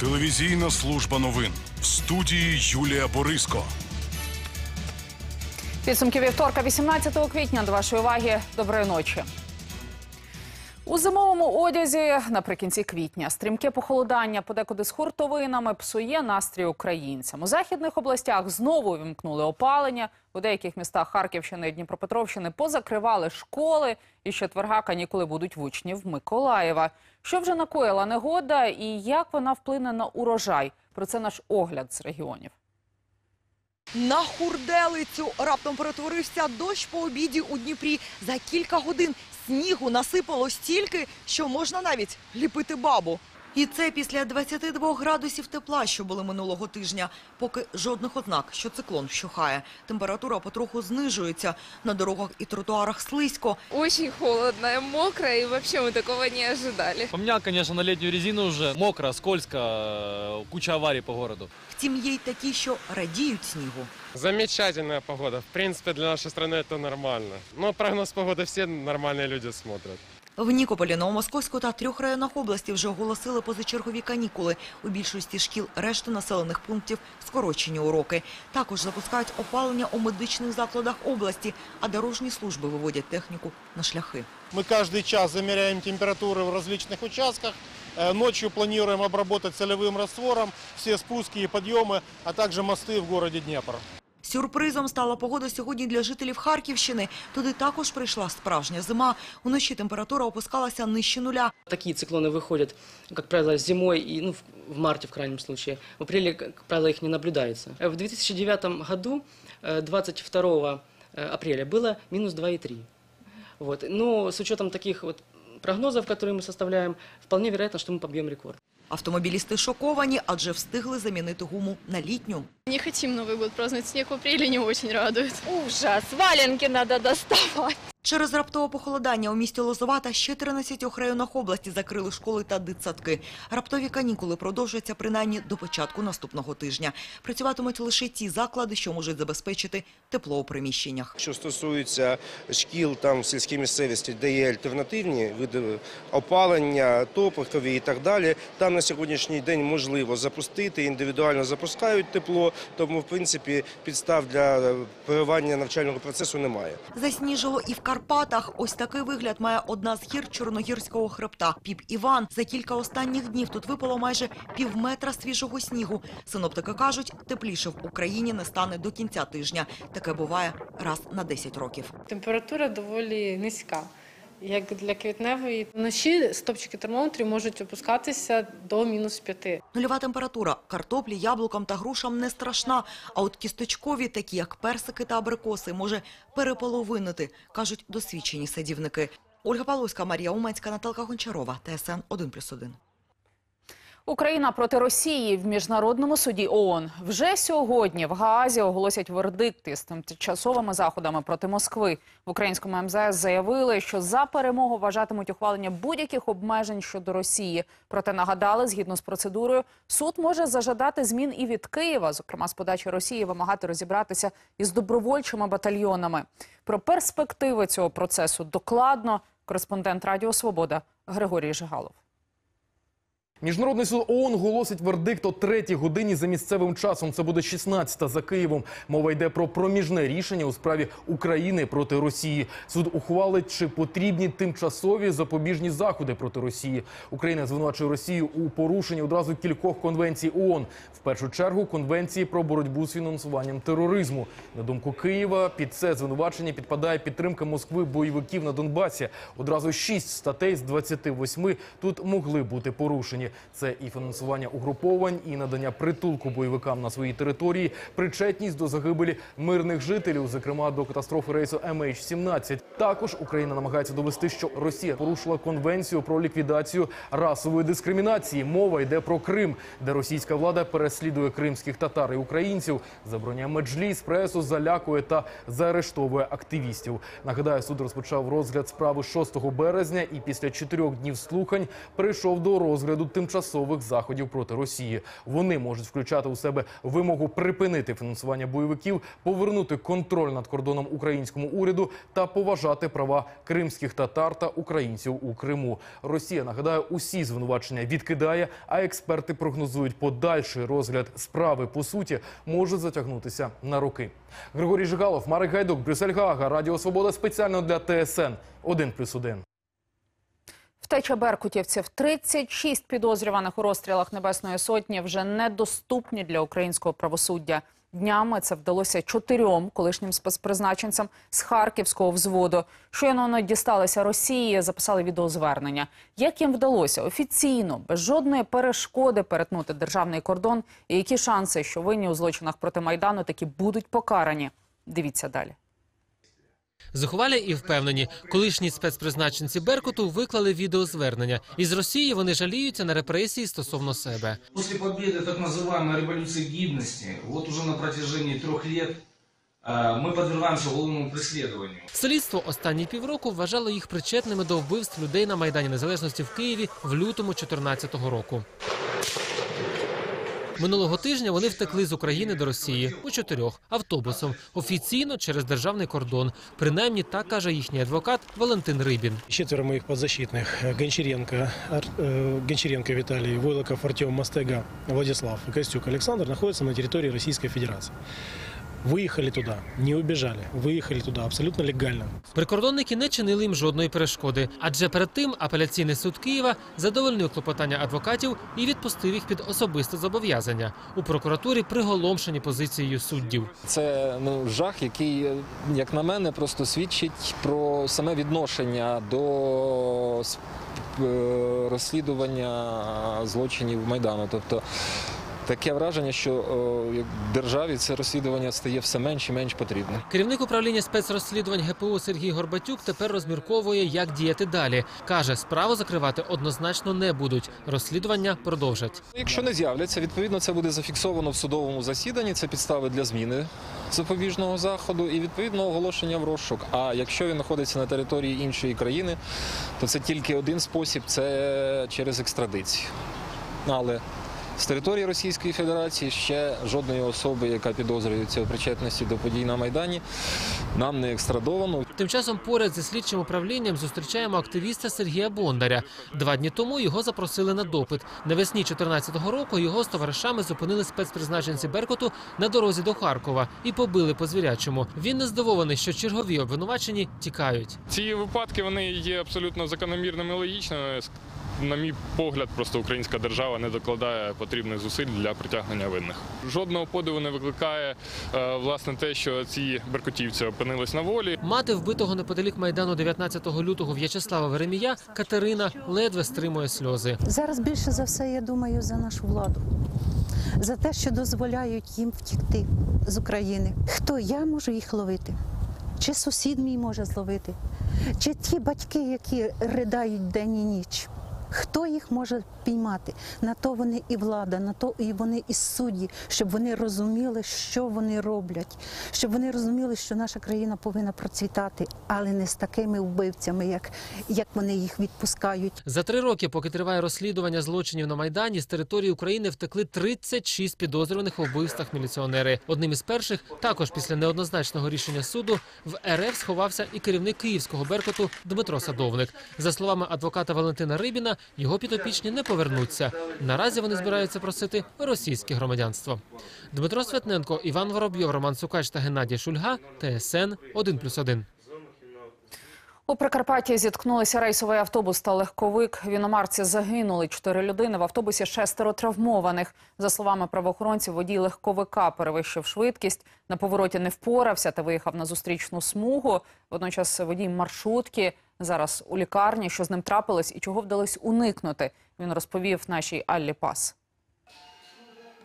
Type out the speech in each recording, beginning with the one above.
Телевізійна служба новин в студії Юлія Бориско. Підсумки вівторка, 18 квітня. До вашої уваги. Доброї ночі. У зимовому одязі наприкінці квітня стрімке похолодання подекуди з хуртовинами псує настрій українцям. У західних областях знову вімкнули опалення. У деяких містах Харківщини і Дніпропетровщини позакривали школи. І четверга канікули будуть в учнів Миколаєва. Що вже накоїла негода і як вона вплине на урожай? Про це наш огляд з регіонів. На хурделицю раптом перетворився дощ по обіді у Дніпрі. За кілька годин снігу насипало стільки, що можна навіть ліпити бабу. І це після 22 градусів тепла, що були минулого тижня. Поки жодних ознак, що циклон вщухає. Температура потроху знижується. На дорогах і тротуарах слизько. Очень холодно, мокро, и вообще мы такого не ожидали. Поменял, конечно, на летнюю резину уже. Мокро, скользко, э, куча аварий по городу. Втім, є й такі, що радіють снігу. Замечательная погода. В принципе, для нашей страны это нормально. Но прогноз погоды все нормальные люди смотрят. В Нікополі, Новомосковську та трьох районах області вже оголосили позачергові канікули. У більшості шкіл решти населених пунктів скорочені уроки. Також запускають опалення у медичних закладах області, а дорожні служби виводять техніку на шляхи. Мы каждый час замеряем температуры в различных участках. Э, Ночью планируем обработать солевым раствором все спуски и подъемы, а также мосты в городе Днепр. Сюрпризом стала погода сьогодні для жителів Харківщини. Туди також прийшла справжня зима. Уночі температура опускалася нижче нуля. Такие циклоны выходят, как правило, зимой и ну, в- в марте в крайнем случае. В апреле, как правило, их не наблюдается. Э, В 2009 году, э, 22 э, апреля, было минус 2,3. Вот. Но с учетом таких вот прогнозов, которые мы составляем, вполне вероятно, что мы побьем рекорд. Автомобілісти шоковані, адже встигли замінити гуму на літню. Не хочемо Новий год праздновать. Снег в апреле не очень радует. Ужас, валенки надо доставать. Через раптове похолодання у місті Лозова та ще 13 районах області закрили школи та дитсадки. Раптові канікули продовжуються принаймні до початку наступного тижня. Працюватимуть лише ті заклади, що можуть забезпечити тепло у приміщеннях. Що стосується шкіл там в сільській місцевості, де є альтернативні види опалення, топливкові і так далі, там на сьогоднішній день можливо запустити, індивідуально запускають тепло, тому в принципі підстав для переривання навчального процесу немає. Засніжило і в Карпатах. Ось такий вигляд має одна з гір Чорногірського хребта. Піп Іван. За кілька останніх днів тут випало майже півметра свіжого снігу. Синоптики кажуть, тепліше в Україні не стане до кінця тижня. Таке буває раз на 10 років. Температура доволі низька. Як для квітневої вночі стопчики термометрів можуть опускатися до мінус п'яти. Нульова температура картоплі, яблукам та грушам не страшна, а от кісточкові, такі як персики та абрикоси, може переполовинити, кажуть досвідчені садівники. Ольга Павловська, Марія Уманська, Наталка Гончарова, ТСН 1+,1. Україна проти Росії в міжнародному суді ООН вже сьогодні в Гаазі оголосять вердикти з тимчасовими заходами проти Москви. В українському МЗС заявили, що за перемогу вважатимуть ухвалення будь-яких обмежень щодо Росії. Проте нагадали, згідно з процедурою, суд може зажадати змін і від Києва, зокрема з подачі Росії, вимагати розібратися із добровольчими батальйонами. Про перспективи цього процесу докладно кореспондент Радіо Свобода Григорій Жигалов. Міжнародний суд ООН оголосить вердикт о третій годині за місцевим часом. Це буде 16-та за Києвом. Мова йде про проміжне рішення у справі України проти Росії. Суд ухвалить, чи потрібні тимчасові запобіжні заходи проти Росії. Україна звинувачує Росію у порушенні одразу кількох конвенцій ООН. В першу чергу конвенції про боротьбу з фінансуванням тероризму. На думку Києва, під це звинувачення підпадає підтримка Москви бойовиків на Донбасі. Одразу шість статей з 28 тут могли бути порушені. Це і фінансування угруповань, і надання притулку бойовикам на своїй території, причетність до загибелі мирних жителів, зокрема до катастрофи рейсу MH17. Також Україна намагається довести, що Росія порушила конвенцію про ліквідацію расової дискримінації. Мова йде про Крим, де російська влада переслідує кримських татар і українців, забороняє меджліс, пресу, залякує та заарештовує активістів. Нагадаю, суд розпочав розгляд справи 6 березня і після чотирьох днів слухань прийшов до розгляду тимчасових заходів проти Росії. Вони можуть включати у себе вимогу припинити фінансування бойовиків, повернути контроль над кордоном українському уряду та поважати права кримських татар та українців у Криму. Росія нагадаю, усі звинувачення відкидає, а експерти прогнозують подальший розгляд справи по суті може затягнутися на роки. Григорій Жигалов, Марик Гайдук, Брюссель Гаага, Радіо Свобода спеціально для ТСН 1+,1. Втеча беркутівців. 36 підозрюваних у розстрілах Небесної Сотні вже недоступні для українського правосуддя. Днями це вдалося чотирьом колишнім спецпризначенцям з Харківського взводу. Щойно дісталися Росії, записали відеозвернення. Як їм вдалося офіційно, без жодної перешкоди перетнути державний кордон? І які шанси, що винні у злочинах проти Майдану таки будуть покарані? Дивіться далі. Зухвалі і впевнені, колишні спецпризначенці Беркуту виклали відеозвернення. Із Росії вони жаліються на репресії стосовно себе. После победы так называемой революции гидности, вот уже на протяжении трех лет э, мы подвергаемся уголовному преследованию. Слідство останні півроку вважало їх причетними до вбивств людей на майдані незалежності в Києві в лютому 2014 року. Минулого тижня вони втекли з України до Росії у чотирьох автобусом офіційно через державний кордон. Принаймні так каже їхній адвокат Валентин Рибін. Четверо моїх подзащитных – Гончаренко, Ар- э, Гончаренко Віталій, Войлоков Артем, Мастега Владислав и Костюк Олександр знаходяться на території Російської Федерации. Выехали туда, не убежали, выехали туда абсолютно легально. Прикордонники не чинили їм жодної перешкоди, адже перед тим апеляційний суд Києва задовольнив клопотання адвокатів і відпустив їх під особисте зобов'язання. У прокуратурі приголомшені позицією суддів. Це ну жах, який, як на мене, просто свідчить про саме відношення до е, розслідування злочинів майдану. Тобто таке враження, що державі це розслідування стає все менш і менш потрібним. Керівник управління спецрозслідувань ГПУ Сергій Горбатюк тепер розмірковує, як діяти далі. каже, справу закривати однозначно не будуть. Розслідування продовжать. Якщо не з'являться, відповідно це буде зафіксовано в судовому засіданні. Це підстави для зміни запобіжного заходу і відповідно оголошення в розшук. А якщо він знаходиться на території іншої країни, то це тільки один спосіб це через екстрадицію. Але з території Російської Федерації ще жодної особи, яка підозрюється у причетності до подій на Майдані, нам не екстрадовано. Тим часом поряд зі слідчим управлінням зустрічаємо активіста Сергія Бондаря. Два дні тому його запросили на допит. Навесні 2014 року його з товаришами зупинили спецпризначенці Беркуту на дорозі до Харкова і побили по звірячому. Він не здивований, що чергові обвинувачені тікають. Ці випадки вони є абсолютно закономірними і логічними. На мій погляд, просто українська держава не докладає потрібних зусиль для притягнення винних. Жодного подиву не викликає е, власне те, що ці беркутівці опинились на волі. Мати вбитого неподалік майдану 19 лютого В'ячеслава Веремія Катерина ледве стримує сльози. Зараз більше за все я думаю за нашу владу, за те, що дозволяють їм втікти з України. Хто я можу їх ловити? Чи сусід мій може зловити? Чи ті батьки, які riдають день і ніч? Хто їх може піймати? На то вони і влада, на то і вони і судді, щоб вони розуміли, що вони роблять, щоб вони розуміли, що наша країна повинна процвітати, але не з такими вбивцями, як, як вони їх відпускають. За три роки, поки триває розслідування злочинів на майдані, з території України втекли 36 підозрюваних у вбивствах міліціонери. Одним із перших, також після неоднозначного рішення суду, в РФ сховався і керівник київського беркуту Дмитро Садовник. За словами адвоката Валентина Рибіна, його підопічні не повернуться. Наразі вони збираються просити російське громадянство. Дмитро Светненко, Іван Воробйов, Роман Сукач та Геннадій Шульга. ТСН 1+,1. У Прикарпатті зіткнулися рейсовий автобус та легковик. В іномарці загинули чотири людини. В автобусі шестеро травмованих. За словами правоохоронців, водій легковика перевищив швидкість. На повороті не впорався та виїхав на зустрічну смугу. Водночас водій маршрутки зараз у лікарні. Що з ним трапилось і чого вдалося уникнути? Він розповів нашій Аллі Пас.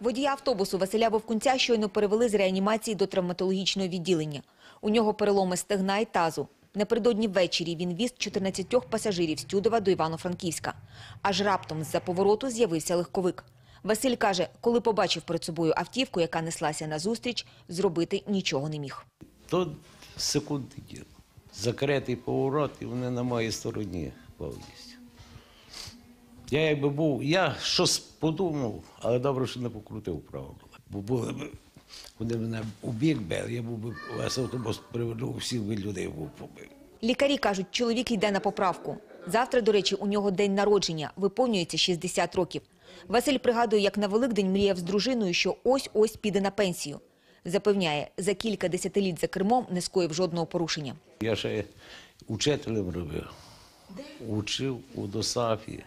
Водія автобусу Василя Вовкунця щойно перевели з реанімації до травматологічного відділення. У нього переломи стегна і тазу. Напередодні ввечері він віз 14 пасажирів з Тюдова до Івано-Франківська. Аж раптом з-за повороту з'явився легковик. Василь каже, коли побачив перед собою автівку, яка неслася назустріч, зробити нічого не міг. То секунди діло. Закритий поворот, і вони на моїй стороні повністю. Я якби був, я щось подумав, але добре, що не покрутив право. Бо були б, куди мене у бив, я був би весь автобус приведу, всіх би людей був побив. Лікарі кажуть, чоловік йде на поправку. Завтра, до речі, у нього день народження, виповнюється 60 років. Василь пригадує, як на Великдень мріяв з дружиною, що ось-ось піде на пенсію. Запевняє, за кілька десятиліть за кермом не скоїв жодного порушення. Я ще учителем робив. Учив у ДОСАФі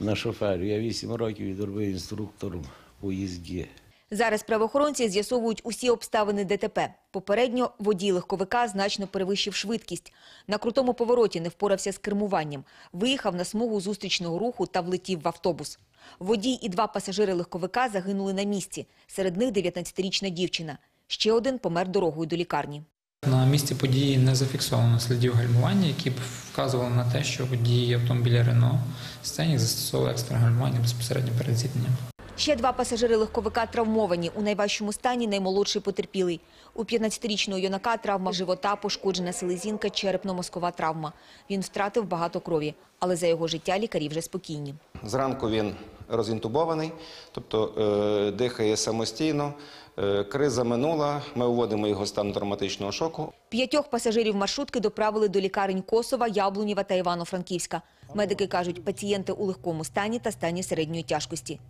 на шофері. Я вісім років відробив інструктором по їзді. Зараз правоохоронці з'ясовують усі обставини ДТП. Попередньо водій легковика значно перевищив швидкість. На крутому повороті не впорався з кермуванням. Виїхав на смугу зустрічного руху та влетів в автобус. Водій і два пасажири легковика загинули на місці. Серед них 19-річна дівчина. Ще один помер дорогою до лікарні. На місці події не зафіксовано слідів гальмування, які б вказували на те, що водій автомобіля Рено Сценік застосовував екстрене гальмування безпосередньо перед зіткненням. Ще два пасажири легковика травмовані. У найважчому стані наймолодший потерпілий. У 15-річного юнака травма живота, пошкоджена селезінка, черепно-мозкова травма. Він втратив багато крові, але за його життя лікарі вже спокійні. Зранку він розінтубований, тобто е, дихає самостійно. Е, криза минула, ми вводимо його стан травматичного шоку. П'ятьох пасажирів маршрутки доправили до лікарень Косова, Яблунєва та Івано-Франківська. Медики кажуть, пацієнти у легкому стані та стані середньої тяжкості.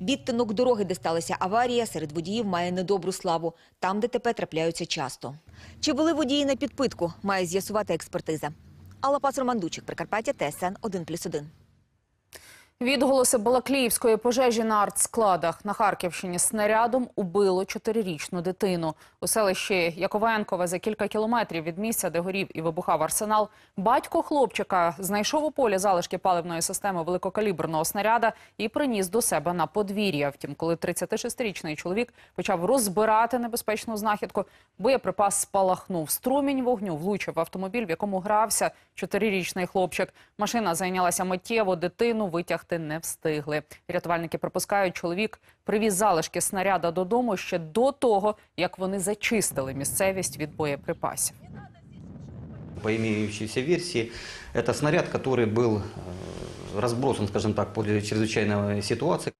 Відтинок дороги, де сталася аварія, серед водіїв має недобру славу. Там ДТП трапляються часто. Чи були водії на підпитку, має з'ясувати експертиза. Алла Пас Романдучик, Прикарпаття, ТСН 1+,1. Відголоси Балакліївської пожежі на артскладах на Харківщині снарядом убило чотирирічну дитину. У селищі Яковенкове за кілька кілометрів від місця, де горів і вибухав арсенал, батько хлопчика знайшов у полі залишки паливної системи великокаліберного снаряда і приніс до себе на подвір'я. Втім, коли 36-річний чоловік почав розбирати небезпечну знахідку, боєприпас спалахнув. Струмінь вогню влучив в автомобіль, в якому грався чотирирічний хлопчик. Машина зайнялася миттєво, дитину витягти не встигли. Рятувальники припускають, чоловік привіз залишки снаряда додому ще до того, як вони зачистили місцевість від боєприпасів. По имеющейся версии, это снаряд, который был э, разбросан, скажем так, после чрезвычайной ситуации.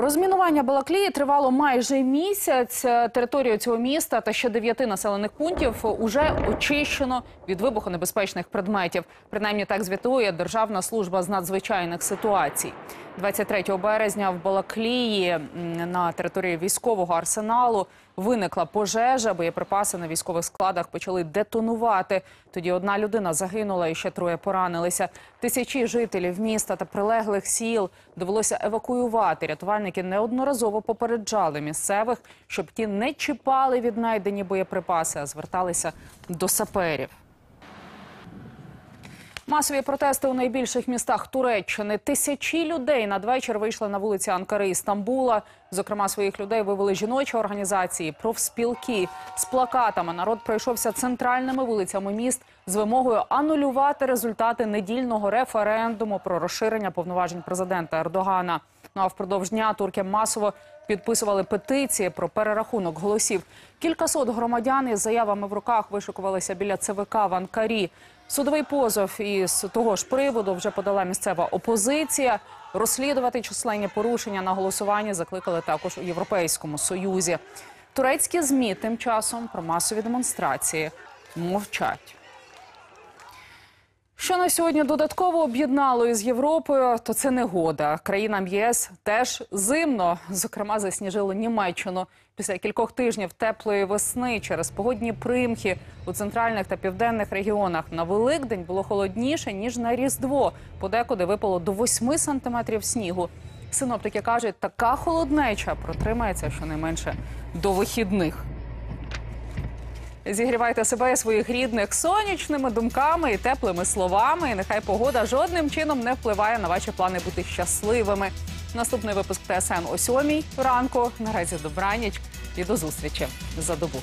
Розмінування Балаклії тривало майже місяць. Територію цього міста та ще дев'яти населених пунктів уже очищено від вибухонебезпечних предметів. Принаймні так звітує Державна служба з надзвичайних ситуацій. 23 березня в Балаклії на території військового арсеналу виникла пожежа. Боєприпаси на військових складах почали детонувати. Тоді одна людина загинула і ще троє поранилися. Тисячі жителів міста та прилеглих сіл довелося евакуювати. Рятувальники неодноразово попереджали місцевих, щоб ті не чіпали віднайдені боєприпаси, а зверталися до саперів. Масові протести у найбільших містах Туреччини. Тисячі людей надвечір вийшли на вулиці Анкари і Стамбула. Зокрема, своїх людей вивели жіночі організації, профспілки з плакатами. Народ пройшовся центральними вулицями міст з вимогою анулювати результати недільного референдуму про розширення повноважень президента Ердогана. Ну а впродовж дня турки масово підписували петиції про перерахунок голосів. Кількасот громадян із заявами в руках вишикувалися біля ЦВК в Анкарі. Судовий позов із того ж приводу вже подала місцева опозиція. Розслідувати численні порушення на голосуванні закликали також у Європейському Союзі. Турецькі змі тим часом про масові демонстрації мовчать. Що на сьогодні додатково об'єднало із Європою, то це негода. Країнам ЄС теж зимно. Зокрема, засніжило Німеччину після кількох тижнів теплої весни через погодні примхи у центральних та південних регіонах. На Великдень було холодніше ніж на Різдво. Подекуди випало до 8 сантиметрів снігу. Синоптики кажуть, така холоднеча протримається щонайменше до вихідних. Зігрівайте себе і своїх рідних сонячними думками і теплими словами. І нехай погода жодним чином не впливає на ваші плани бути щасливими. Наступний випуск ТСН о сьомій ранку. Наразі добраніч і до зустрічі за добу.